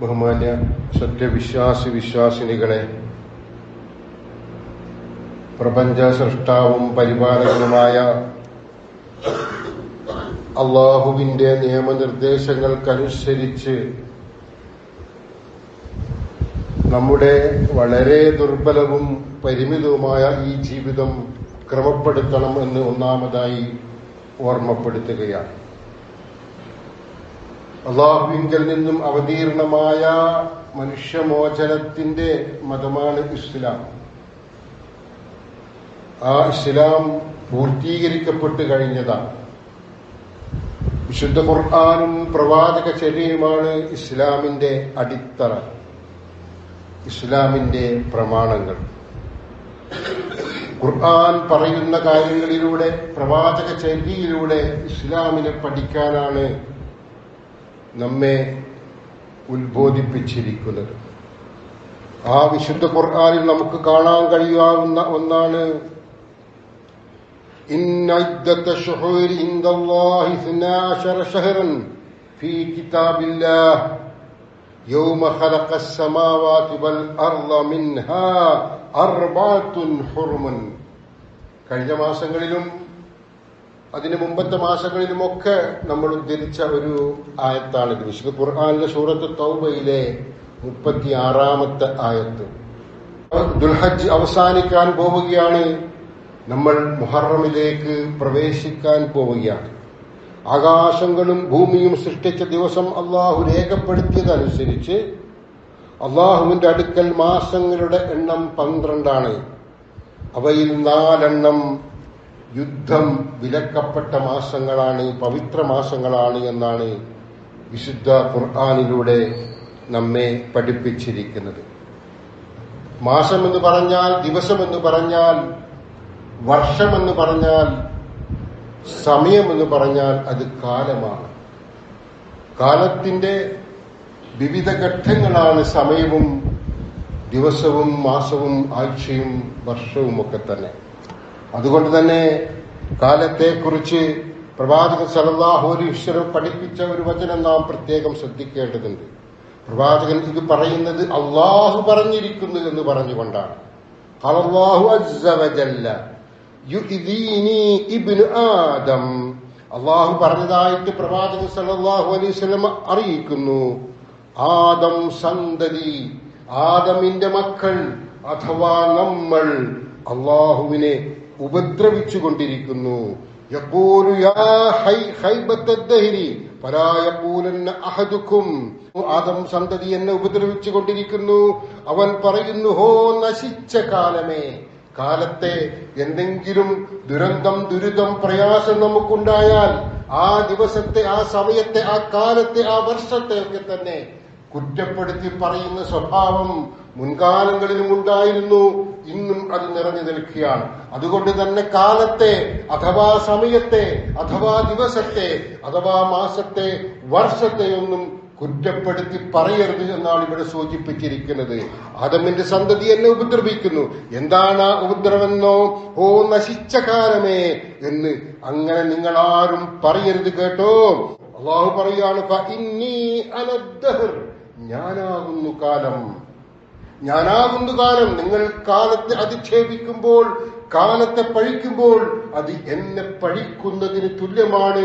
ബഹുമാന്യ സത്യവിശ്വാസി വിശ്വാസിനികളെ പ്രപഞ്ച സൃഷ്ടാവും പരിപാലകനുമായ അള്ളാഹുവിന്റെ നിയമനിർദ്ദേശങ്ങൾക്കനുസരിച്ച് നമ്മുടെ വളരെ ദുർബലവും പരിമിതവുമായ ഈ ജീവിതം ക്രമപ്പെടുത്തണം എന്ന് ഒന്നാമതായി ഓർമ്മപ്പെടുത്തുകയാണ്. അള്ളാഹുവിങ്കൽ നിന്നും അവതീർണമായ മനുഷ്യമോചനത്തിന്റെ മതമാണ് ഇസ്ലാം. ആ ഇസ്ലാം പൂർത്തീകരിക്കപ്പെട്ട് കഴിഞ്ഞതാണ്. വിശുദ്ധ ഖുർആാനും പ്രവാചക ചര്യയുമാണ് ഇസ്ലാമിന്റെ അടിത്തറ ഇസ്ലാമിന്റെ പ്രമാണങ്ങൾ. ഖുർആൻ പറയുന്ന കാര്യങ്ങളിലൂടെ പ്രവാചക ചര്യയിലൂടെ ഇസ്ലാമിനെ പഠിക്കാനാണ് നമ്മെ ഉത്ബോധിപ്പിച്ചിരിക്കുന്നത്. ആ വിശുദ്ധ ഖുർആാനിൽ നമുക്ക് കാണാൻ കഴിയാവുന്ന ഒന്നാണ് കഴിഞ്ഞ മാസങ്ങളിലും അതിന് മുമ്പത്തെ മാസങ്ങളിലുമൊക്കെ നമ്മൾ ഉദ്ധരിച്ച ഒരു ആയത്താണിത് വിശുദ്ധ ഖുർആാനിലെ സൂറത്ത് തൗബയിലെ മുപ്പത്തി ആറാമത്തെ ആയത്ത്. ദുൽഹജ് അവസാനിക്കാൻ പോവുകയാണ്. നമ്മൾ മുഹറമിലേക്ക് പ്രവേശിക്കാൻ പോവുകയാണ്. ആകാശങ്ങളും ഭൂമിയും സൃഷ്ടിച്ച ദിവസം അള്ളാഹു രേഖപ്പെടുത്തിയതനുസരിച്ച് അള്ളാഹുവിന്റെ അടുക്കൽ മാസങ്ങളുടെ എണ്ണം പന്ത്രണ്ടാണ്. അവയിൽ നാലെണ്ണം യുദ്ധം വിലക്കപ്പെട്ട മാസങ്ങളാണ് പവിത്ര മാസങ്ങളാണ് എന്നാണ് വിശുദ്ധ ഖുർആാനിലൂടെ നമ്മെ പഠിപ്പിച്ചിരിക്കുന്നത്. മാസമെന്ന് പറഞ്ഞാൽ ദിവസമെന്ന് പറഞ്ഞാൽ വർഷമെന്ന് പറഞ്ഞാൽ സമയമെന്ന് പറഞ്ഞാൽ അത് കാലമാണ്. കാലത്തിന്റെ വിവിധ ഘട്ടങ്ങളാണ് സമയവും ദിവസവും മാസവും ആഴ്ചയും വർഷവും ഒക്കെ തന്നെ. അതുകൊണ്ട് തന്നെ കാലത്തെക്കുറിച്ച് പ്രവാചകൻ സലല്ലാഹു അലൈഹി പഠിപ്പിച്ച ഒരു വചനം നാം പ്രത്യേകം ശ്രദ്ധിക്കേണ്ടതുണ്ട്. പ്രവാചകൻ ഇത് പറയുന്നത് അള്ളാഹു പറഞ്ഞിരിക്കുന്നു എന്ന് പറഞ്ഞുകൊണ്ടാണ്. ആദം. അള്ളാഹു പറഞ്ഞതായിട്ട് പ്രവാചകൻ അലൈഹി വസല്ലം അറിയിക്കുന്നു. ആദം സന്തതി ആദമിന്റെ മക്കൾ അഥവാ നമ്മൾ അള്ളാഹുവിനെ ഉപദ്രവിച്ചു കൊണ്ടിരിക്കുന്നു ഹൈ ഹൈബത്തദ്ദഹരി ഫലാ യഖൂലന്ന അഹദുക്കും ആദം സന്തതി എന്നെ ഉപദ്രവിച്ചു കൊണ്ടിരിക്കുന്നു അവൻ പറയുന്നു ഹോ നശിച്ച കാലമേ. കാലത്തെ എന്തെങ്കിലും ദുരന്തം ദുരിതം പ്രയാസം നമുക്കുണ്ടായാൽ ആ ദിവസത്തെ ആ സമയത്തെ ആ കാലത്തെ ആ വർഷത്തെ ഒക്കെ തന്നെ കുറ്റപ്പെടുത്തി പറയുന്ന സ്വഭാവം മുൻകാലങ്ങളിലും ഉണ്ടായിരുന്നു ഇന്നും അത് നിറഞ്ഞു നിൽക്കുകയാണ്. അതുകൊണ്ട് തന്നെ കാലത്തെ അഥവാ സമയത്തെ അഥവാ ദിവസത്തെ അഥവാ മാസത്തെ വർഷത്തെ ഒന്നും കുറ്റപ്പെടുത്തി പറയരുത് എന്നാണ് ഇവിടെ സൂചിപ്പിച്ചിരിക്കുന്നത്. ആദമിന്റെ സന്തതി എന്നെ ഉപദ്രവിക്കുന്നു. എന്താണ് ആ ഉപദ്രവെന്നോ ഓ നശിച്ച കാലമേ എന്ന് അങ്ങനെ നിങ്ങൾ ആരും പറയരുത് കേട്ടോ. അള്ളാഹു പറയാണ്. ഞാനാകുന്നു കാലം. ഞാനാകുന്നു കാലം നിങ്ങൾ കാലത്തെ അധിക്ഷേപിക്കുമ്പോൾ കാലത്തെ പഴിക്കുമ്പോൾ അത് എന്നെ പഴിക്കുന്നതിന് തുല്യമാണ്.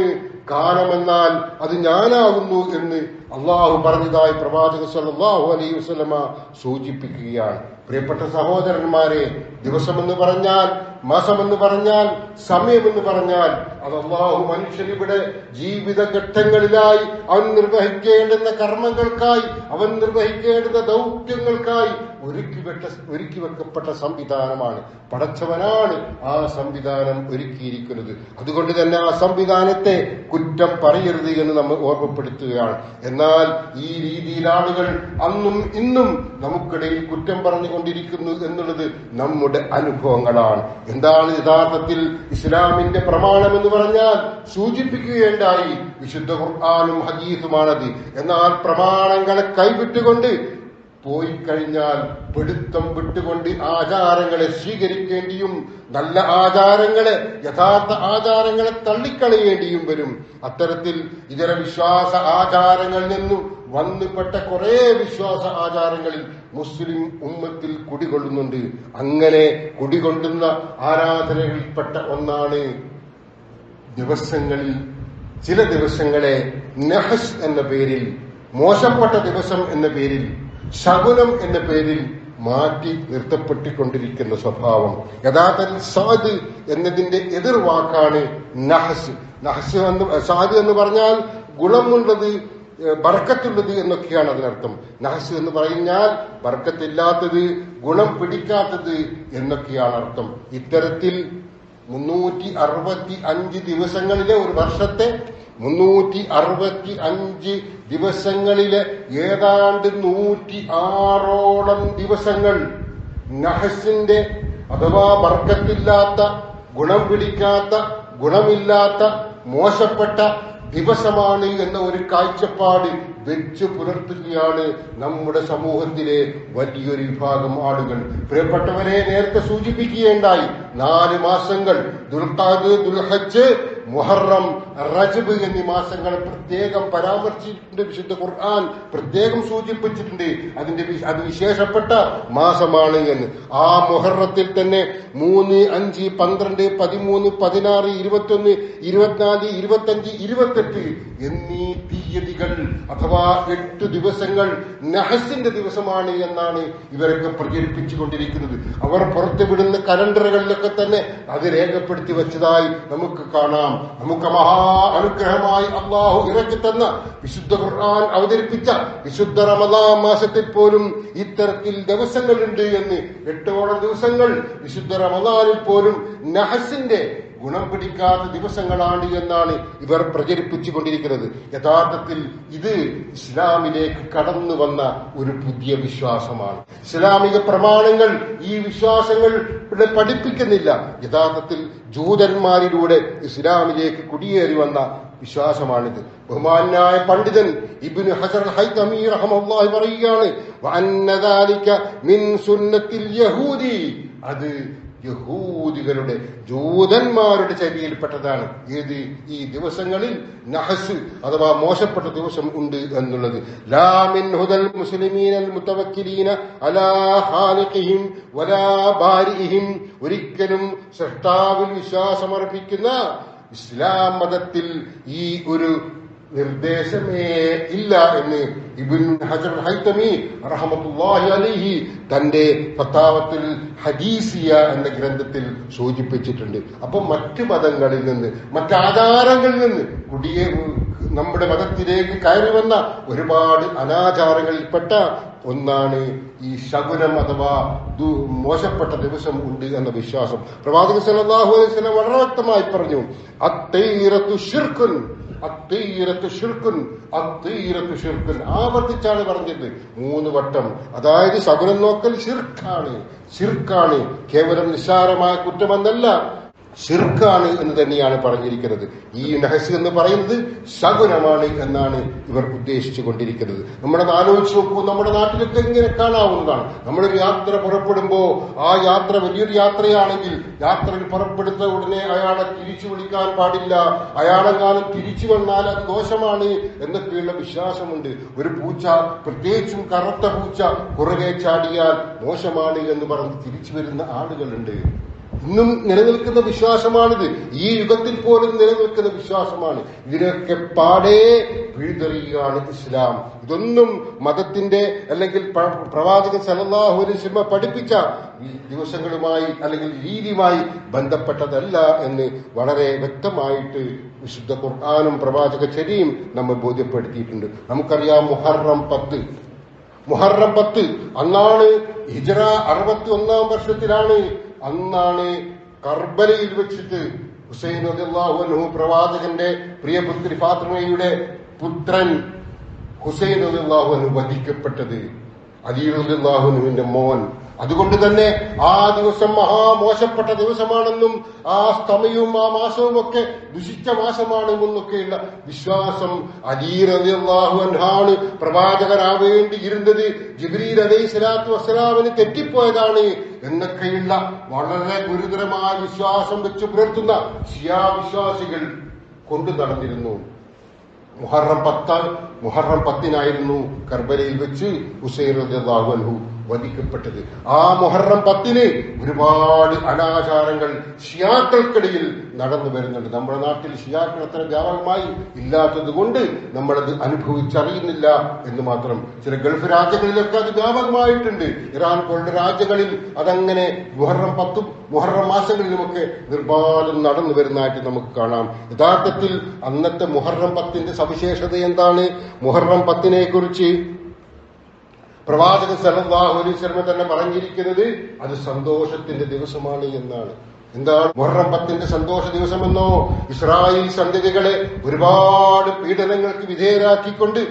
കാലമെന്നാൽ അത് ഞാനാകുന്നു എന്ന് അള്ളാഹു പറഞ്ഞതായി പ്രവാചക സല്ലാഹു അലൈ വസ്ലമ സൂചിപ്പിക്കുകയാണ്. പ്രിയപ്പെട്ട സഹോദരന്മാരെ ദിവസമെന്ന് പറഞ്ഞാൽ മാസമെന്ന് പറഞ്ഞാൽ സമയമെന്ന് പറഞ്ഞാൽ അത് അള്ളാഹു മനുഷ്യനിവിടെ ജീവിതഘട്ടങ്ങളിലായി അവൻ നിർവഹിക്കേണ്ടുന്ന കർമ്മങ്ങൾക്കായി അവൻ നിർവഹിക്കേണ്ടുന്ന ദൗത്യങ്ങൾക്കായി ഒരുക്കി വെട്ട ഒരുക്കി വെക്കപ്പെട്ട സംവിധാനമാണ്. പടച്ചവനാണ് ആ സംവിധാനം ഒരുക്കിയിരിക്കുന്നത്. അതുകൊണ്ട് തന്നെ ആ സംവിധാനത്തെ കുറ്റം പറയരുത് എന്ന് നമ്മൾ ഓർമ്മപ്പെടുത്തുകയാണ്. എന്നാൽ ഈ രീതിയിൽ ആളുകൾ അന്നും ഇന്നും നമുക്കിടയിൽ കുറ്റം പറഞ്ഞുകൊണ്ടിരിക്കുന്നു എന്നുള്ളത് നമ്മുടെ അനുഭവങ്ങളാണ്. എന്താണ് യഥാർത്ഥത്തിൽ ഇസ്ലാമിന്റെ പ്രമാണം എന്ന് പറഞ്ഞാൽ സൂചിപ്പിക്കുകയുണ്ടായി വിശുദ്ധ ഖുർആാനും ഹദീസുമാണത്. എന്നാൽ പ്രമാണങ്ങളെ കൈവിട്ടുകൊണ്ട് പോയി കഴിഞ്ഞാൽ പിടുത്തം വിട്ടുകൊണ്ട് ആചാരങ്ങളെ സ്വീകരിക്കേണ്ടിയും നല്ല ആചാരങ്ങളെ യഥാർത്ഥ ആചാരങ്ങളെ തള്ളിക്കളയേണ്ടിയും വരും. അത്തരത്തിൽ ഇതര വിശ്വാസ ആചാരങ്ങളിൽ നിന്നും വന്നുപെട്ട കുറെ വിശ്വാസ ആചാരങ്ങളിൽ മുസ്ലിം ഉമ്മത്തിൽ കുടികൊള്ളുന്നുണ്ട്. അങ്ങനെ കുടികൊള്ളുന്ന ആരാധനകളിൽപ്പെട്ട ഒന്നാണ് ദിവസങ്ങളിൽ ചില ദിവസങ്ങളെ നഹസ് എന്ന പേരിൽ മോശപ്പെട്ട ദിവസം എന്ന പേരിൽ ശകുനം എന്ന പേരിൽ മാറ്റി നിർത്തപ്പെട്ടിക്കൊണ്ടിരിക്കുന്ന സ്വഭാവം. യഥാർത്ഥ സാദ് എന്നതിന്റെ എതിർവാക്കാണ് നഹസ്. നഹസ് എന്ന് സാദ് എന്ന് പറഞ്ഞാൽ ഗുണമുള്ളത് ബർക്കത്തുള്ളത് എന്നൊക്കെയാണ് അതിനർത്ഥം. നഹസ് എന്ന് പറഞ്ഞാൽ ബർക്കത്തില്ലാത്തത് ഗുണം പിടിക്കാത്തത് എന്നൊക്കെയാണ് അർത്ഥം. ഇത്തരത്തിൽ മുന്നൂറ്റി അറുപത്തി അഞ്ച് ദിവസങ്ങളിലെ ഒരു വർഷത്തെ മുന്നൂറ്റി അറുപത്തി അഞ്ച് ദിവസങ്ങളിലെ ഏതാണ്ട് നൂറ്റി ആറോളം ദിവസങ്ങൾ നഹസിന്റെ അഥവാ ബർക്കത്തില്ലാത്ത ഗുണം പിടിക്കാത്ത ഗുണമില്ലാത്ത മോശപ്പെട്ട ദിവസമാണ് എന്ന ഒരു കാഴ്ചപ്പാട് വെച്ച് പുലർത്തുകയാണ് നമ്മുടെ സമൂഹത്തിലെ വലിയൊരു വിഭാഗം ആളുകൾ. പ്രിയപ്പെട്ടവരെ നേരത്തെ സൂചിപ്പിക്കുകയുണ്ടായി നാല് മാസങ്ങൾ ദുൽഖാദ് ദുൽഹജ്ജ് മുഹറം റജബ് എന്നീ മാസങ്ങൾ പ്രത്യേകം പരാമർശിച്ചിട്ടുണ്ട് വിശുദ്ധ ഖുർആൻ പ്രത്യേകം സൂചിപ്പിച്ചിട്ടുണ്ട്. അതിന്റെ അത് വിശേഷപ്പെട്ട മാസമാണ് എന്ന്. ആ മുഹറത്തിൽ തന്നെ മൂന്ന് അഞ്ച് പന്ത്രണ്ട് പതിമൂന്ന് പതിനാറ് ഇരുപത്തൊന്ന് ഇരുപത്തിനാല് ഇരുപത്തഞ്ച് ഇരുപത്തെട്ട് എന്നീ തീയതികൾ അഥവാ എട്ട് ദിവസങ്ങൾ നഹസിന്റെ ദിവസമാണ് എന്നാണ് ഇവരൊക്കെ പ്രചരിപ്പിച്ചുകൊണ്ടിരിക്കുന്നത് അവർ പുറത്തുവിടുന്ന കലണ്ടറുകളിലൊക്കെ തന്നെ അത് രേഖപ്പെടുത്തി വെച്ചതായി നമുക്ക് കാണാം. നമുക്ക് മഹാ അനുഗ്രഹമായി അള്ളാഹു ഇറക്കി തന്ന വിശുദ്ധ ഖുർആൻ അവതരിപ്പിച്ച വിശുദ്ധ റമദാൻ മാസത്തിൽ പോലും ഇത്തരത്തിൽ ദിവസങ്ങളുണ്ട് എന്ന് എട്ടോളം ദിവസങ്ങൾ വിശുദ്ധ റമദാനിൽ പോലും നഹസിന്റെ ഗുണം പിടിക്കാത്ത ദിവസങ്ങളാണ് എന്നാണ് ഇവർ പ്രചരിപ്പിച്ചുകൊണ്ടിരിക്കുന്നത്. യഥാർത്ഥത്തിൽ ഇത് ഇസ്ലാമിലേക്ക് കടന്നു വന്ന ഒരു പുതിയ വിശ്വാസമാണ്. ഇസ്ലാമിക പ്രമാണങ്ങൾ ഈ വിശ്വാസങ്ങൾ പഠിപ്പിക്കുന്നില്ല. യഥാർത്ഥത്തിൽ ജൂതന്മാരിലൂടെ ഇസ്ലാമിലേക്ക് കുടിയേറി വന്ന വിശ്വാസമാണിത്. ബഹുമാനായ പണ്ഡിതൻ ഇബിന് ഹസർ പറയുകയാണ് അത് യഹൂദികളുടെ ജൂതന്മാരുടെ ചരിയിൽപ്പെട്ടതാണ്. ഏത് ഈ ദിവസങ്ങളിൽ നഹസ് അഥവാ മോശപ്പെട്ട ദിവസം ഉണ്ട് എന്നുള്ളത്. ലാമിൻ ഹുദൽ മുസ്ലിമീനൽ മുത്തവക്കിലീന അലാ ഖാലിഖിഹിം വലാ ബാരിഹിം ഒരിക്കലും സൃഷ്ടാവിൽ വിശ്വാസമർപ്പിക്കുന്ന ഇസ്ലാം മതത്തിൽ ഈ ഒരു നിർദ്ദേശമേ ഇല്ല എന്ന് ഇബിൻ ഹജർ ഹൈത്തമി റഹമത്തുല്ലാഹി അലിഹി തന്റെ ഫത്താവത്തിൽ ഹദീസിയ എന്ന ഗ്രന്ഥത്തിൽ സൂചിപ്പിച്ചിട്ടുണ്ട്. അപ്പൊ മറ്റു മതങ്ങളിൽ നിന്ന് മറ്റാചാരങ്ങളിൽ നിന്ന് കുടിയെ നമ്മുടെ മതത്തിലേക്ക് കയറി വന്ന ഒരുപാട് അനാചാരങ്ങളിൽപ്പെട്ട ഒന്നാണ് ഈ ശകുനം അഥവാ മോശപ്പെട്ട ദിവസം ഉണ്ട് എന്ന വിശ്വാസം. പ്രവാചക സലാഹു അലൈഹി വളരെ വ്യക്തമായി പറഞ്ഞു അത്തൈറത്തു ഷിർക്കുൻ ആവർത്തിച്ചാണ് പറഞ്ഞത് മൂന്ന് വട്ടം. അതായത് ശകുനം നോക്കൽ ഷിർക്കാണ് ഷിർക്കാണ് കേവലം നിസ്സാരമായ കുറ്റമെന്നല്ല. ഷിർക്കാണ് എന്ന് തന്നെയാണ് പറഞ്ഞിരിക്കുന്നത്. ഈ നഹസ് എന്ന് പറയുന്നത് ശകുനമാണ് എന്നാണ് ഇവർ ഉദ്ദേശിച്ചു കൊണ്ടിരിക്കുന്നത്. നമ്മുടെ ആലോചിച്ച് നോക്കൂ നമ്മുടെ നാട്ടിലൊക്കെ ഇങ്ങനെ കാണാവുന്നതാണ്. നമ്മളൊരു യാത്ര പുറപ്പെടുമ്പോ ആ യാത്ര വലിയൊരു യാത്രയാണെങ്കിൽ യാത്രയിൽ പുറപ്പെടുത്ത ഉടനെ അയാളെ തിരിച്ചു വിളിക്കാൻ പാടില്ല. അയാളെ അയാളെങ്ങാനും തിരിച്ചു വന്നാൽ അത് ദോഷമാണ് എന്നൊക്കെയുള്ള വിശ്വാസമുണ്ട്. ഒരു പൂച്ച പ്രത്യേകിച്ചും കറുത്ത പൂച്ച പുറകെ ചാടിയാൽ മോശമാണ് എന്ന് പറഞ്ഞ് തിരിച്ചു വരുന്ന ആളുകളുണ്ട്. ഇന്നും നിലനിൽക്കുന്ന വിശ്വാസമാണിത്. ഈ യുഗത്തിൽ പോലും നിലനിൽക്കുന്ന വിശ്വാസമാണ്. ഇതിനൊക്കെ പാടേ പിഴുതെറിയുകയാണ് ഇസ്ലാം. ഇതൊന്നും മതത്തിന്റെ അല്ലെങ്കിൽ പ്ര- പ്രവാചകൻ സല്ലല്ലാഹു അലൈഹി വസല്ലം പഠിപ്പിച്ച ദിവസങ്ങളുമായി അല്ലെങ്കിൽ രീതിയുമായി ബന്ധപ്പെട്ടതല്ല എന്ന് വളരെ വ്യക്തമായിട്ട് വിശുദ്ധ ഖുർആാനും പ്രവാചക ചരിയും നമ്മൾ ബോധ്യപ്പെടുത്തിയിട്ടുണ്ട്. നമുക്കറിയാം മുഹറം പത്ത്. മുഹറം പത്ത് അന്നാണ് ഹിജറ അറുപത്തി ഒന്നാം വർഷത്തിലാണ് അന്നാണ് കർബലയിൽ വെച്ചിട്ട് ഹുസൈൻ അൻഹു പ്രവാചകന്റെ പ്രിയപുത്രി ഫാത്തിമയുടെ പുത്രൻ ഹുസൈൻ അൻഹു വധിക്കപ്പെട്ടത്. അലി അൻഹുവിന്റെ മോൻ. അതുകൊണ്ട് തന്നെ ആ ദിവസം മഹാമോശപ്പെട്ട ദിവസമാണെന്നും ആ സമയവും ആ മാസവും ഒക്കെ ദുഷിച്ച മാസമാണെന്നൊക്കെയുള്ള വിശ്വാസം അലി റളിയല്ലാഹു അൻഹാണ് പ്രവാചകനാവേണ്ടി ഇരുന്നത് അലൈഹി സ്വലാത്തു വസ്സലാമിന് തെറ്റിപ്പോയതാണ്. എന്നൊക്കെയുള്ള വളരെ ഗുരുതരമായ വിശ്വാസം വെച്ച് പുലർത്തുന്ന ഷിയാ വിശ്വാസികൾ കൊണ്ടു നടന്നിരുന്നു. മുഹറം പത്ത് മുഹറം പത്തിനായിരുന്നു കർബലയിൽ വെച്ച് ഹുസൈൻ അൻഹു വധിക്കപ്പെട്ടത്. ആ മുഹറം പത്തിന് ഒരുപാട് അനാചാരങ്ങൾ ഷിയാക്കൾക്കിടയിൽ നടന്നു വരുന്നുണ്ട്. നമ്മുടെ നാട്ടിൽ ഷിയാക്കൾ അത്ര വ്യാപകമായി ഇല്ലാത്തത് കൊണ്ട് നമ്മളത് അനുഭവിച്ചറിയുന്നില്ല എന്ന് മാത്രം. ചില ഗൾഫ് രാജ്യങ്ങളിലൊക്കെ അത് വ്യാപകമായിട്ടുണ്ട്. ഇറാൻ പോലുള്ള രാജ്യങ്ങളിൽ അതങ്ങനെ മുഹറം പത്തും മുഹറം മാസങ്ങളിലുമൊക്കെ നിർബാധം നടന്നു വരുന്നതായിട്ട് നമുക്ക് കാണാം. യഥാർത്ഥത്തിൽ അന്നത്തെ മുഹറം പത്തിന്റെ സവിശേഷത എന്താണ്? മുഹറം പത്തിനെ കുറിച്ച് പ്രവാചകൻ സല്ലല്ലാഹു അലൈഹി വസല്ലം തന്നെ പറഞ്ഞിരിക്കുന്നത് അത് സന്തോഷത്തിന്റെ ദിവസമാണ് എന്നാണ്. എന്താണ് മൊറമ്പത്തിന്റെ പത്തിന്റെ സന്തോഷ ദിവസമെന്നോ? ഇസ്രായേൽ സന്തതികളെ ഒരുപാട് പീഡനങ്ങൾക്ക് വിധേയരാക്കിക്കൊണ്ട്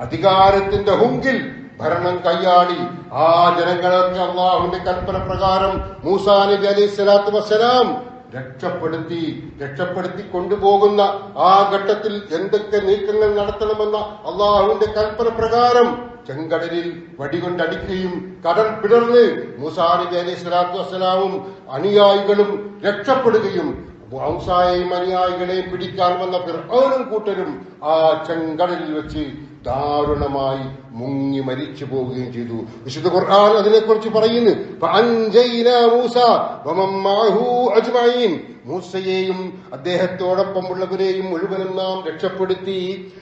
അധികാരത്തിന്റെ ഹുങ്കിൽ ഭരണം കൈയാടി. ആ ജനങ്ങളൊക്കെ അള്ളാഹുവിന്റെ കൽപ്പന പ്രകാരം മൂസാ നബി അലൈഹി സ്വലാത്തു വസ്സലാം രക്ഷപ്പെടുത്തി രക്ഷപ്പെടുത്തി കൊണ്ടുപോകുന്ന ആ ഘട്ടത്തിൽ എന്തൊക്കെ നീക്കങ്ങൾ നടത്തണമെന്ന അള്ളാഹുവിന്റെ കൽപ്പന പ്രകാരം ചെങ്കടലിൽ വടികൊണ്ടടിക്കുകയും കടൽ പിടർന്ന് മൂസാ അലി സ്വലാത്തു വസ്സലാമും അനുയായികളും രക്ഷപ്പെടുകയും ഹംസായെയും അനുയായികളെയും പിടിക്കാൻ വന്ന ഫിർഔനും കൂട്ടരും ആ ചെങ്കടലിൽ വെച്ച് ദാരുണമായി മുങ്ങി മരിച്ചു പോവുകയും ചെയ്തു. വിശുദ്ധ ഖുർആൻ അതിനെക്കുറിച്ച് പറയുന്നു. മൂസയെയും അദ്ദേഹത്തോടൊപ്പമുള്ളവരെയും മുഴുവനും നാം രക്ഷപ്പെടുത്തി.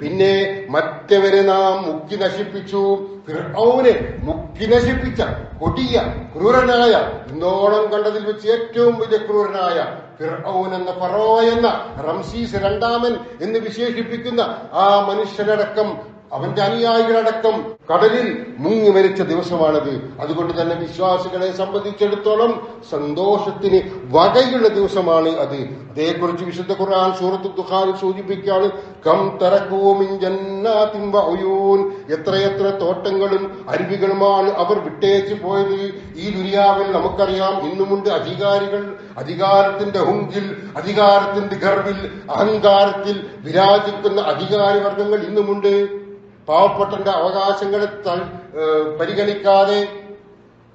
പിന്നെ മറ്റവരെ നാം മുക്കി നശിപ്പിച്ചു. ഫിർഔനെ മുക്കി നശിപ്പിച്ച കൊടിയ ക്രൂരനായ ഇന്നോളം കണ്ടതിൽ വെച്ച് ഏറ്റവും വലിയ ക്രൂരനായ ഫിർഔൻ എന്ന ഫറോ എന്ന റംസീസ് രണ്ടാമൻ എന്ന് വിശേഷിപ്പിക്കുന്ന ആ മനുഷ്യനടക്കം അവന്റെ അനുയായികളടക്കം കടലിൽ മുങ്ങി മരിച്ച ദിവസമാണത്. അതുകൊണ്ട് തന്നെ വിശ്വാസികളെ സംബന്ധിച്ചിടത്തോളം സന്തോഷത്തിന് വകയുള്ള ദിവസമാണ് അത്. അതേക്കുറിച്ച് വിശുദ്ധ ഖുർആൻ സൂറത്ത് ദുഖാൻ സൂചിപ്പിക്കുകയാണ്. കം തറക്കൂമിൻ ജന്നാത്തിൻ വഉയൂൻ. എത്രയെത്ര തോട്ടങ്ങളും അരുവികളുമാണ് അവർ വിട്ടേച്ച് പോയത്. ഈ ദുനിയാവിൽ നമുക്കറിയാം ഇന്നുമുണ്ട് അധികാരികൾ. അധികാരത്തിന്റെ ഹുങ്കിൽ അധികാരത്തിന്റെ ഗർവിൽ അഹങ്കാരത്തിൽ വിരാജിക്കുന്ന അധികാരി വർഗങ്ങൾ ഇന്നുമുണ്ട്. പാവപ്പെട്ടന്റെ അവകാശങ്ങളെ പരിഗണിക്കാതെ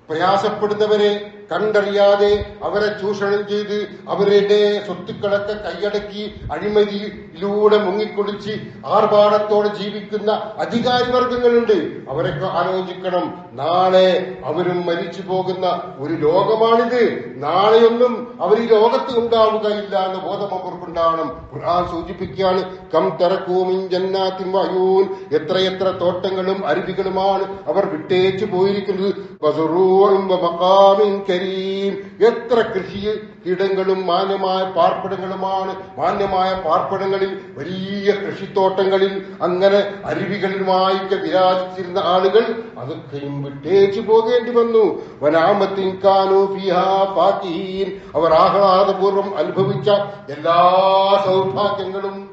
പ്രയാസപ്പെടുന്നവരെ കണ്ടറിയാതെ അവരെ ചൂഷണം ചെയ്ത് അവരുടെ സ്വത്തുക്കളൊക്കെ കൈയടക്കി അഴിമതിയിലൂടെ മുങ്ങിക്കൊളിച്ച് ആർഭാടത്തോടെ ജീവിക്കുന്ന അധികാരി വർഗങ്ങളുണ്ട് അവരൊക്കെ ആലോചിക്കണം നാളെ അവരും മരിച്ചു പോകുന്ന ഒരു ലോകമാണിത്. നാളെയൊന്നും അവർ ഈ ലോകത്ത് ഉണ്ടാവുകയില്ല എന്ന് ബോധം അവർക്കുണ്ടാവണം ഖുർആൻ സൂചിപ്പിക്കുകയാണ് കം തറക്കൂമിൻ ജന്നാത്തിൻ വയൂൻ. എത്രയെത്ര തോട്ടങ്ങളും അരുവികളുമാണ് അവർ വിട്ടേച്ചു പോയിരിക്കുന്നത്. കരീം എത്ര കൃഷി ഇടങ്ങളും മാന്യമായ പാർപ്പിടങ്ങളുമാണ്. മാന്യമായ പാർപ്പിടങ്ങളിൽ വലിയ കൃഷിത്തോട്ടങ്ങളിൽ അങ്ങനെ അരുവികളിലുമായിട്ട് വിരാജിച്ചിരുന്ന ആളുകൾ അതൊക്കെയും വിട്ടേച്ചു പോകേണ്ടി വന്നു. വനാമത്തിൻ അവർ ആഹ്ലാദപൂർവം അനുഭവിച്ച എല്ലാ സൗഭാഗ്യങ്ങളും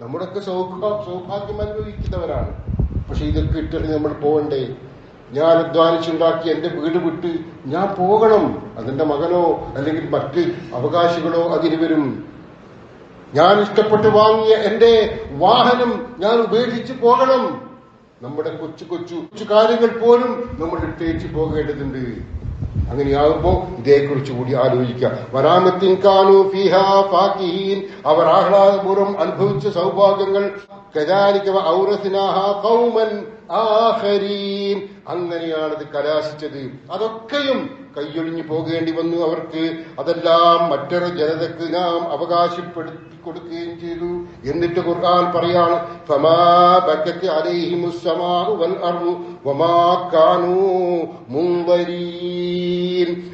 നമ്മുടെയൊക്കെ സൗഭാ സൗഭാഗ്യം അനുഭവിക്കുന്നവരാണ്. പക്ഷെ ഇതൊക്കെ ഇട്ടിട്ട് നമ്മൾ പോകണ്ടേ ഞാൻ അധ്വാനിച്ചുണ്ടാക്കി എന്റെ വീട് വിട്ട് ഞാൻ പോകണം. അതിന്റെ മകനോ അല്ലെങ്കിൽ മറ്റ് അവകാശികളോ അതിന് വരും. ഞാൻ ഇഷ്ടപ്പെട്ട് വാങ്ങിയ എന്റെ വാഹനം ഞാൻ ഉപേക്ഷിച്ച് പോകണം. നമ്മുടെ കൊച്ചു കൊച്ചു കൊച്ചു കാര്യങ്ങൾ പോലും നമ്മൾ ഇട്ടേച്ച് പോകേണ്ടതുണ്ട്. അങ്ങനെയാകുമ്പോ ഇതേക്കുറിച്ച് കൂടി ആലോചിക്കാം വരാമത്തിൻ കാനു ഫിഹ ഫാക്കിഹീൻ അവർ ആഹ്ലാദപൂർവം അനുഭവിച്ച സൗഭാഗ്യങ്ങൾ. കദാലിക ഔറസിനാഹ ഖൗമൻ ആഖരീൻ. അങ്ങനെയാണത് കലാശിച്ചത്. അതൊക്കെയും കൈയൊഴിഞ്ഞു പോകേണ്ടി വന്നു അവർക്ക്. അതെല്ലാം മറ്റൊരു ജനതക്ക് നാം അവകാശപ്പെടുത്തി കൊടുക്കുകയും ചെയ്തു. എന്നിട്ട് ഖുർആൻ പറയാണ് ഫമാ ബക്കത്ത് അലൈഹിമുസ് സമാഉ വൽ അർളു വമാ കാനൂ മുൻവരീൻ.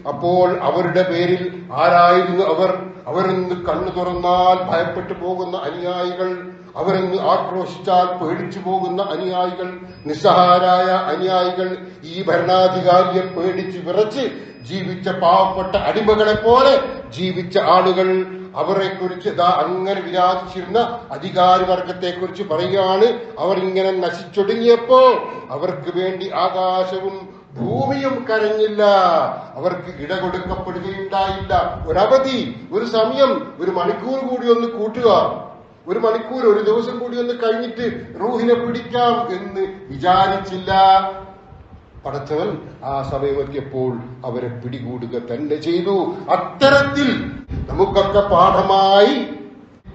അപ്പോൾ അവരുടെ പേരിൽ ആരായിരുന്നു അവർ? അവരെന്ന് കണ്ണു തുറന്നാൽ ഭയപ്പെട്ടു പോകുന്ന അനുയായികൾ അവരെന്ന് ആക്രോശിച്ചാൽ പേടിച്ചു പോകുന്ന അനുയായികൾ നിസ്സഹാരായ അനുയായികൾ ഈ ഭരണാധികാരിയെ പേടിച്ച് വിറച്ച് ജീവിച്ച പാവപ്പെട്ട അടിമകളെ പോലെ ജീവിച്ച ആളുകൾ അവരെ കുറിച്ച് ദാ അങ്ങനെ വിരാജിച്ചിരുന്ന അധികാരവർഗത്തെ കുറിച്ച് പറയുകയാണ്. അവർ ഇങ്ങനെ നശിച്ചൊടുങ്ങിയപ്പോൾ അവർക്ക് വേണ്ടി ആകാശവും ഭൂമിയും കരഞ്ഞില്ല. അവർക്ക് ഇട കൊടുക്കപ്പെടുകയുണ്ടായില്ല ഒരവധി ഒരു സമയം ഒരു മണിക്കൂർ കൂടി ഒന്ന് കൂട്ടുക. ഒരു മണിക്കൂർ ഒരു ദിവസം കൂടി ഒന്ന് കഴിഞ്ഞിട്ട് റൂഹിനെ പിടിക്കാം എന്ന് വിചാരിച്ചില്ല. പടച്ചവൻ ആ സമയമെത്തിയപ്പോൾ അവരെ പിടികൂടുക തന്നെ ചെയ്തു. അത്തരത്തിൽ നമുക്കൊക്കെ പാഠമായി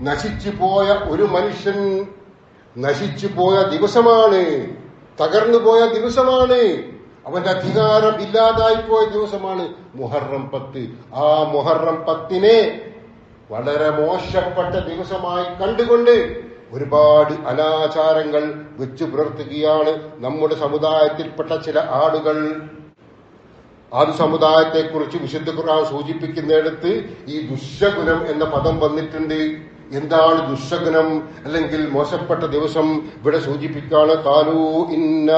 നശിച്ചു പോയ ഒരു മനുഷ്യൻ നശിച്ചു പോയ ദിവസമാണ്. തകർന്നു പോയ ദിവസമാണ്. അവന്റെ അധികാരം ഇല്ലാതായി പോയ ദിവസമാണ് മുഹറം പത്ത്. ആ മുഹറം പത്തിനെ വളരെ മോശപ്പെട്ട ദിവസമായി കണ്ടുകൊണ്ട് ഒരുപാട് അനാചാരങ്ങൾ വെച്ചു പുലർത്തുകയാണ് നമ്മുടെ സമുദായത്തിൽപ്പെട്ട ചില ആളുകൾ. ആ സമുദായത്തെക്കുറിച്ച് വിശുദ്ധ ഖുർആൻ സൂചിപ്പിക്കുന്നിടത്ത് ഈ ദുശഗുണം എന്ന പദം വന്നിട്ടുണ്ട്. എന്താണ് ദുസ്സഗ്നം അല്ലെങ്കിൽ മോശപ്പെട്ട ദിവസം ഇവിടെ സൂചിപ്പിക്കാണ്? കാലൂ ഇന്ന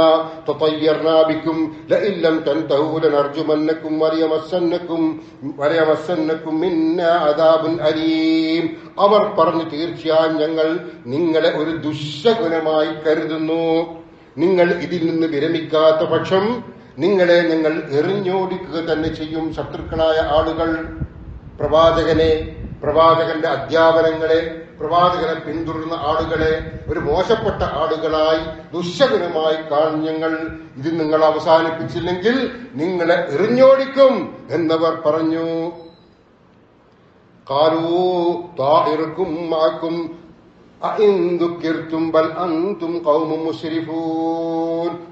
തതയ്യർനാബിക്കും ലഇല്ലം തൻതഹൂ ലനർജുമന്നക്കും വലയമസ്സന്നക്കും വലയമസ്സന്നക്കും മിന്ന അദാബുൻ അരീം അവർ പറഞ്ഞു തീർച്ചയായും ഞങ്ങൾ നിങ്ങളെ ഒരു ദുശഗുണമായി കരുതുന്നു. നിങ്ങൾ ഇതിൽ നിന്ന് വിരമിക്കാത്ത പക്ഷം നിങ്ങളെ ഞങ്ങൾ എറിഞ്ഞോടിക്കുക തന്നെ ചെയ്യും ശത്രുക്കളായ ആളുകൾ. പ്രവാചകനെ പ്രവാചകന്റെ അധ്യാപനങ്ങളെ പ്രവാചകനെ പിന്തുടർന്ന ആളുകളെ ഒരു മോശപ്പെട്ട ആളുകളായി ദുശഗുണമായി കാണും ഞങ്ങൾ ഇത് നിങ്ങൾ അവസാനിപ്പിച്ചില്ലെങ്കിൽ നിങ്ങളെ എറിഞ്ഞോടിക്കും എന്നവർ പറഞ്ഞു. കാലൂ സുഹൃത്ത് മാക്കും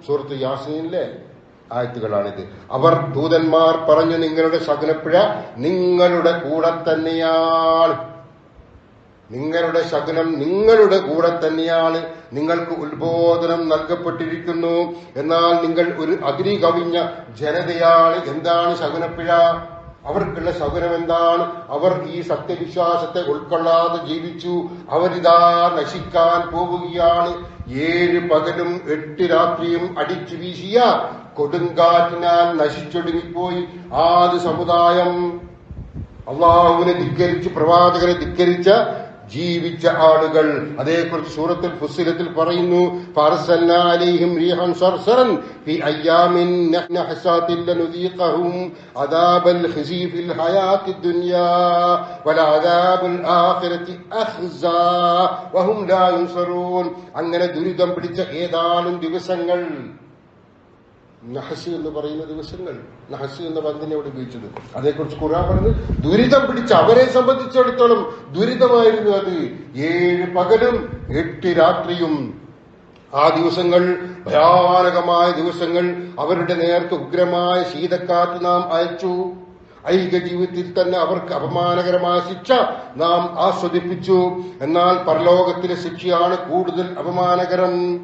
സൂറത്ത് യാസീനിലെ ആയത്തുകളാണിത്. അവർ ദൂതന്മാർ പറഞ്ഞു നിങ്ങളുടെ ശകുനപ്പിഴ നിങ്ങളുടെ കൂടെ തന്നെയാണ്. നിങ്ങളുടെ ശകുനം നിങ്ങളുടെ കൂടെ തന്നെയാണ്. നിങ്ങൾക്ക് ഉത്ബോധനം നൽകപ്പെട്ടിരിക്കുന്നു. എന്നാൽ നിങ്ങൾ ഒരു അതിരി കവിഞ്ഞ ജനതയാണ്. എന്താണ് ശകുനപ്പിഴ? അവർക്കുള്ള ശകുനം എന്താണ്? അവർ ഈ സത്യവിശ്വാസത്തെ ഉൾക്കൊള്ളാതെ ജീവിച്ചു. അവരിതാ നശിക്കാൻ പോവുകയാണ്. ഏഴ് പകലും എട്ട് രാത്രിയും അടിച്ചു വീശിയ കൊടുങ്കാറ്റിനാൽ നശിച്ചൊടുങ്ങിപ്പോയി. ആദ്യ സമുദായം. അള്ളാഹുവിനെ ധിക്കരിച്ച് പ്രവാചകരെ ധിക്കരിച്ച ജീവിച്ച ആളുകൾ അതേക്കുറിച്ച് സൂറത്തിൽ ഫുസ്സിലത്തിൽ പറയുന്നു അങ്ങനെ ദുരിതം പിടിച്ച ഏതാനും ദിവസങ്ങൾ നഹസ് എന്ന് പറയുന്ന ദിവസങ്ങൾ നഹസ് എന്ന പന്തിനെ അവിടെ ഉപയോഗിച്ചത്. അതേക്കുറിച്ച് ഖുർആൻ പറഞ്ഞു ദുരിതം പിടിച്ച അവരെ സംബന്ധിച്ചിടത്തോളം ദുരിതമായിരുന്നു അത്. ഏഴ് പകലും എട്ട് രാത്രിയും. ആ ദിവസങ്ങൾ ഭയാനകമായ ദിവസങ്ങൾ അവരുടെ നേർക്ക് ഉഗ്രമായ ശീതക്കാറ്റ് നാം അയച്ചു. ഐക്യ ജീവിതത്തിൽ തന്നെ അവർക്ക് അപമാനകരമായ ശിക്ഷ നാം ആസ്വദിപ്പിച്ചു. എന്നാൽ പരലോകത്തിലെ ശിക്ഷയാണ് കൂടുതൽ അപമാനകരം.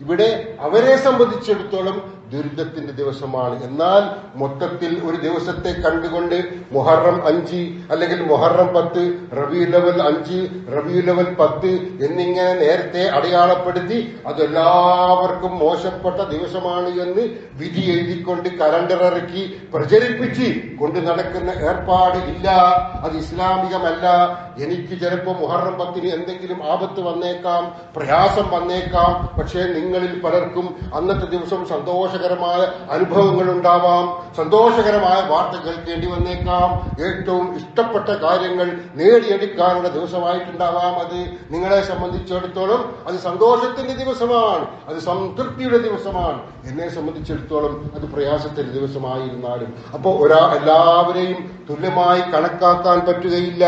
ഇവിടെ അവരെ സംബന്ധിച്ചിടത്തോളം ദുരിതത്തിന്റെ ദിവസമാണ്. എന്നാൽ മൊത്തത്തിൽ ഒരു ദിവസത്തെ കണ്ടുകൊണ്ട് മൊഹറം അഞ്ച് അല്ലെങ്കിൽ മൊഹറം പത്ത് റബി ലെവൽ അഞ്ച് റബി ലെവൽ പത്ത് എന്നിങ്ങനെ നേരത്തെ അടയാളപ്പെടുത്തി അതെല്ലാവർക്കും മോശപ്പെട്ട ദിവസമാണ് എന്ന് വിധി എഴുതിക്കൊണ്ട് കലണ്ടർ ഇറക്കി പ്രചരിപ്പിച്ച് കൊണ്ട് നടക്കുന്ന ഏർപ്പാട് ഇല്ല. അത് ഇസ്ലാമികമല്ല. എനിക്ക് ചിലപ്പോൾ മുഹറം പത്തിന് എന്തെങ്കിലും ആപത്ത് വന്നേക്കാം പ്രയാസം വന്നേക്കാം. പക്ഷേ നിങ്ങളിൽ പലർക്കും അന്നത്തെ ദിവസം സന്തോഷകരമായ അനുഭവങ്ങൾ ഉണ്ടാവാം സന്തോഷകരമായ വാർത്തകൾ കേൾക്കേണ്ടി വന്നേക്കാം. ഏറ്റവും ഇഷ്ടപ്പെട്ട കാര്യങ്ങൾ നേടിയെടുക്കാനുള്ള ദിവസമായിട്ടുണ്ടാവാം അത്. നിങ്ങളെ സംബന്ധിച്ചിടത്തോളം അത് സന്തോഷത്തിന്റെ ദിവസമാണ്. അത് സംതൃപ്തിയുടെ ദിവസമാണ്. എന്നെ സംബന്ധിച്ചിടത്തോളം അത് പ്രയാസത്തിന്റെ ദിവസമായിരുന്നാലും. അപ്പോൾ ഒരാ എല്ലാവരെയും തുല്യമായി കണക്കാക്കാൻ പറ്റുകയില്ല.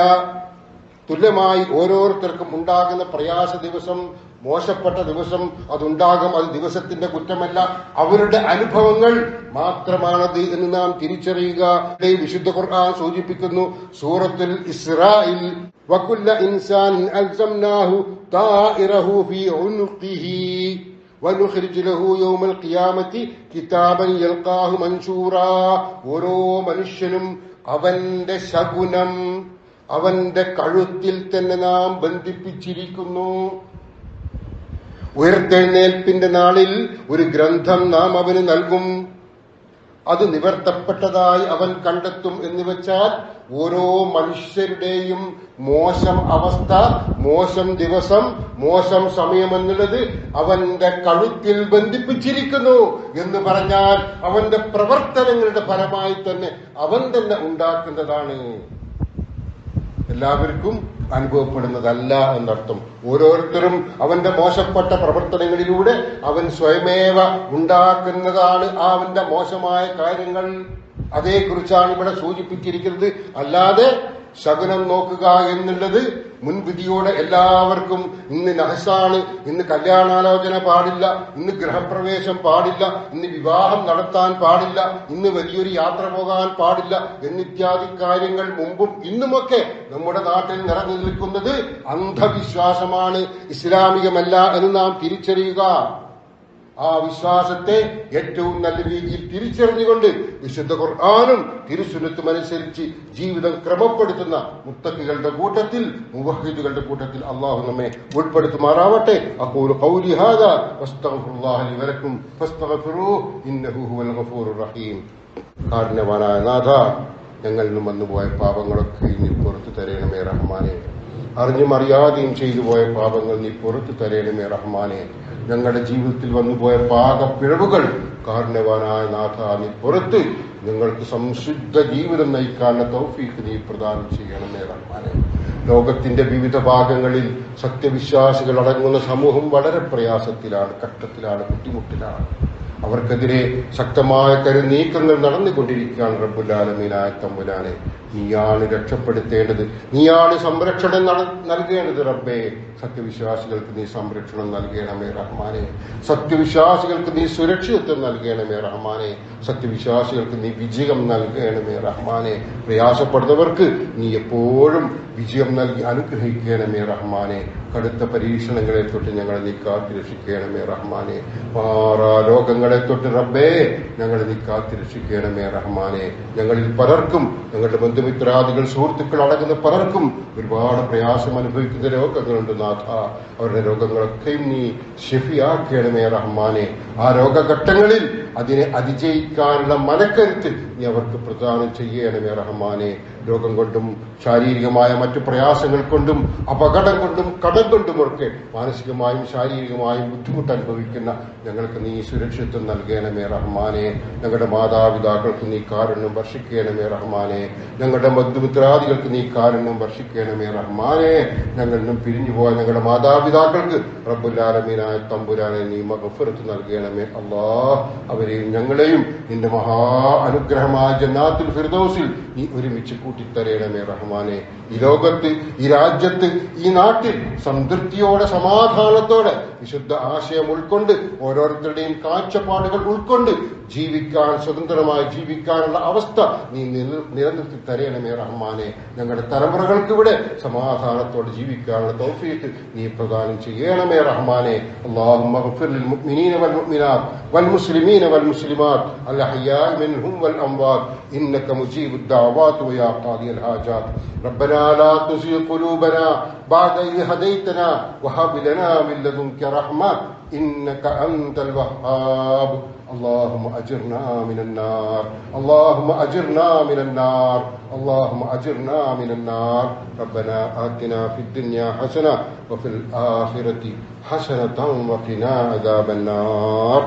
തുല്യമായി ഓരോരുത്തർക്കും ഉണ്ടാകുന്ന പ്രയാസ ദിവസം മോശപ്പെട്ട ദിവസം അതുണ്ടാകും അത് ദിവസത്തിന്റെ കുറ്റമല്ല അവരുടെ അനുഭവങ്ങൾ മാത്രമാണത് എന്ന് നാം തിരിച്ചറിയുക ഇവിടെ വിശുദ്ധ ഖുർആൻ സൂചിപ്പിക്കുന്നു സൂറത്തുൽ ഇസ്രായിൽ വകുല്ല ഇൻസാൻ അൽസംനാഹു താഇറഹു ഫീ ഉനുഖിഹി ونخرج له يوم القيامة കിതാബൻ യൽഖാഹു മൻഷൂറാ ഓരോ മനുഷ്യനും അവന്റെ ശകുനം അവന്റെ കഴുത്തിൽ തന്നെ നാം ബന്ധിപ്പിച്ചിരിക്കുന്നു ഉയർത്തെഴുന്നേൽപ്പിന്റെ നാളിൽ ഒരു ഗ്രന്ഥം നാം അവന് നൽകും. അത് നിവർത്തപ്പെട്ടതായി അവൻ കണ്ടെത്തും എന്ന് വെച്ചാൽ ഓരോ മനുഷ്യരുടെയും മോശം അവസ്ഥ മോശം ദിവസം മോശം സമയം എന്നുള്ളത് അവന്റെ കഴുത്തിൽ ബന്ധിപ്പിച്ചിരിക്കുന്നു എന്ന് പറഞ്ഞാൽ അവന്റെ പ്രവർത്തനങ്ങളുടെ ഫലമായി തന്നെ അവൻ തന്നെ ഉണ്ടാക്കുന്നതാണ്. എല്ലാവർക്കും അനുഭവപ്പെടുന്നതല്ല എന്നർത്ഥം. ഓരോരുത്തരും അവന്റെ മോശപ്പെട്ട പ്രവർത്തനങ്ങളിലൂടെ അവൻ സ്വയമേവ ഉണ്ടാക്കുന്നതാണ് അവന്റെ മോശമായ കാര്യങ്ങൾ. അതേക്കുറിച്ചാണ് ഇവിടെ സൂചിപ്പിച്ചിരിക്കുന്നത്. അല്ലാതെ ശകുനം നോക്കുക എന്നുള്ളത് മുൻവിധിയോടെ എല്ലാവർക്കും ഇന്ന് നഹസാണ് ഇന്ന് കല്യാണാലോചന പാടില്ല ഇന്ന് ഗൃഹപ്രവേശം പാടില്ല ഇന്ന് വിവാഹം നടത്താൻ പാടില്ല ഇന്ന് വലിയൊരു യാത്ര പോകാൻ പാടില്ല എന്നിത്യാദി കാര്യങ്ങൾ മുമ്പും ഇന്നുമൊക്കെ നമ്മുടെ നാട്ടിൽ നിറഞ്ഞു നിൽക്കുന്നത് അന്ധവിശ്വാസമാണ്. ഇസ്ലാമികമല്ല എന്ന് നാം തിരിച്ചറിയുക. ആ വിശ്വാസത്തെ ഏറ്റവും നല്ല രീതിയിൽ തിരിച്ചറിഞ്ഞുകൊണ്ട് വിശുദ്ധ ഖുർആാനും തിരുസുനത്തും അനുസരിച്ച് ജീവിതം ക്രമപ്പെടുത്തുന്ന മുത്തക്കുകളുടെ കൂട്ടത്തിൽ മുവഹിദുകളുടെ കൂട്ടത്തിൽ അള്ളാഹു നമ്മെ ഉൾപ്പെടുത്തുമാറാവട്ടെ. അപ്പോൾ കാരുണ്യവാനായ നാഥ വന്നുപോയ പാപങ്ങളൊക്കെ ഇനി പുറത്തു തരയണമേ റഹ്മാനെ. അറിഞ്ഞും അറിയാതെയും ചെയ്തു പോയ പാപങ്ങൾ നീ പുറത്തു തരയണമേ റഹ്മാനെ. ഞങ്ങളുടെ ജീവിതത്തിൽ വന്നുപോയ പാകപ്പിഴവുകൾ കാരുണ്യവാനായ നാഥ നീ പുറത്ത് നിങ്ങൾക്ക് സംശുദ്ധ ജീവിതം നയിക്കാനുള്ള തൗഫീഖ് നീ പ്രദാനം ചെയ്യണമേ റഹ്മാനെ. ലോകത്തിന്റെ വിവിധ ഭാഗങ്ങളിൽ സത്യവിശ്വാസികൾ അടങ്ങുന്ന സമൂഹം വളരെ പ്രയാസത്തിലാണ് കഷ്ടത്തിലാണ് ബുദ്ധിമുട്ടിലാണ്. അവർക്കെതിരെ ശക്തമായ കരുനീക്കങ്ങൾ നടന്നുകൊണ്ടിരിക്കുകയാണ് റബ്ബുലാലമീനായ തമ്പുലാലെ നീയാണ് രക്ഷപ്പെടുത്തേണ്ടത്. നീയാണ് സംരക്ഷണം നൽകേണ്ടത് റബ്ബേ. സത്യവിശ്വാസികൾക്ക് നീ സംരക്ഷണം നൽകണമേ റഹ്മാനെ. സത്യവിശ്വാസികൾക്ക് നീ സുരക്ഷിതത്വം നൽകണമേ റഹ്മാനെ. സത്യവിശ്വാസികൾക്ക് നീ വിജയം നൽകണമേ റഹ്മാനെ. പ്രയാസപ്പെടുന്നവർക്ക് നീ എപ്പോഴും വിജയം നൽകി അനുഗ്രഹിക്കണമേ റഹ്മാനെ. കടുത്ത പരീക്ഷണങ്ങളെ തൊട്ട് ഞങ്ങളെ നീ കാത്തിരക്ഷിക്കണമേ റഹ്മാനെ. മാറാ തൊട്ട് റബ്ബേ ഞങ്ങളെ നീ കാത്തിരക്ഷിക്കണമേ റഹ്മാനെ. ഞങ്ങളിൽ പലർക്കും ഞങ്ങളുടെ ബന്ധുമിത്രാദികൾ സുഹൃത്തുക്കൾ അടങ്ങുന്ന പലർക്കും ഒരുപാട് പ്രയാസം അനുഭവിക്കുന്ന രോഗങ്ങളുണ്ട് നാഥ. അവരുടെ രോഗങ്ങളൊക്കെയും നീ ഷെഫിയാക്കണമേ റഹ്മാനെ. ആ രോഗഘട്ടങ്ങളിൽ അതിനെ അതിജയിക്കാനുള്ള മനക്കരുത്ത് നീ അവർക്ക് പ്രദാനം ചെയ്യണമേ റഹ്മാനെ. രോഗം കൊണ്ടും ശാരീരികമായ മറ്റു പ്രയാസങ്ങൾ കൊണ്ടും അപകടം കൊണ്ടും കടം കൊണ്ടുമൊക്കെ മാനസികമായും ശാരീരികമായും ബുദ്ധിമുട്ട് അനുഭവിക്കുന്ന ഞങ്ങൾക്ക് നീ സുരക്ഷിത്വം നൽകണമേ റഹ്മാനെ. ഞങ്ങളുടെ മാതാപിതാക്കൾക്ക് നീ കാരുണ്യം വർഷിക്കണമേ റഹ്മാനെ. ഞങ്ങളുടെ ബന്ധുമിത്രാദികൾക്ക് നീ കാരുണ്യം വർഷിക്കണമേ റഹ്മാനെ. ഞങ്ങളിലും പിരിഞ്ഞു പിരിഞ്ഞുപോയ ഞങ്ങളുടെ മാതാപിതാക്കൾക്ക് റബ്ബുല്ലാലമീനായ തമ്പുരാനെ നീ മഹഫുരത്ത് നൽകണമേ. അല്ലാ അവരെയും ഞങ്ങളെയും നിന്റെ മഹാ അനുഗ്രഹമായ ജന്നാത്തിൽ ഫിർദോസിൽ നീ ഒരുമിച്ച് കൂട്ടിത്തരയണമേ റഹ്മാനെ. ഈ ലോകത്ത് ഈ രാജ്യത്ത് ഈ നാട്ടിൽ സംതൃപ്തിയോടെ സമാധാനത്തോടെ വിശുദ്ധ ആശയം ഉൾക്കൊണ്ട് ഓരോരുത്തരുടെയും കാഴ്ചപ്പാടുകൾ ഉൾക്കൊണ്ട് ജീവിക്കാൻ സ്വതന്ത്രമായി ജീവിക്കാനുള്ള അവസ്ഥ നീ നിലനിർത്തി തരയണമേ റഹ്മാനെ. ഞങ്ങളുടെ തലമുറകൾക്ക് ഇവിടെ സമാധാനത്തോടെ ജീവിക്കാനുള്ള തൗഫീക്ക് നീ പ്രദാനം ചെയ്യണമേ റഹ്മാനെ. അള്ളാഹു والمسلمين والمسلمات، الأحياء منهم والأموات، إنك مجيب الدعوات ويا قاضي الحاجات. ربنا لا تزغ قلوبنا بعد إذ هديتنا وهب لنا من لدنك رحمة، إنك أنت الوهاب. اللهم أجرنا من النار، اللهم أجرنا من النار، اللهم أجرنا من النار. ربنا آتنا في الدنيا حسنة وفي الآخرة حسنة وقنا عذاب النار.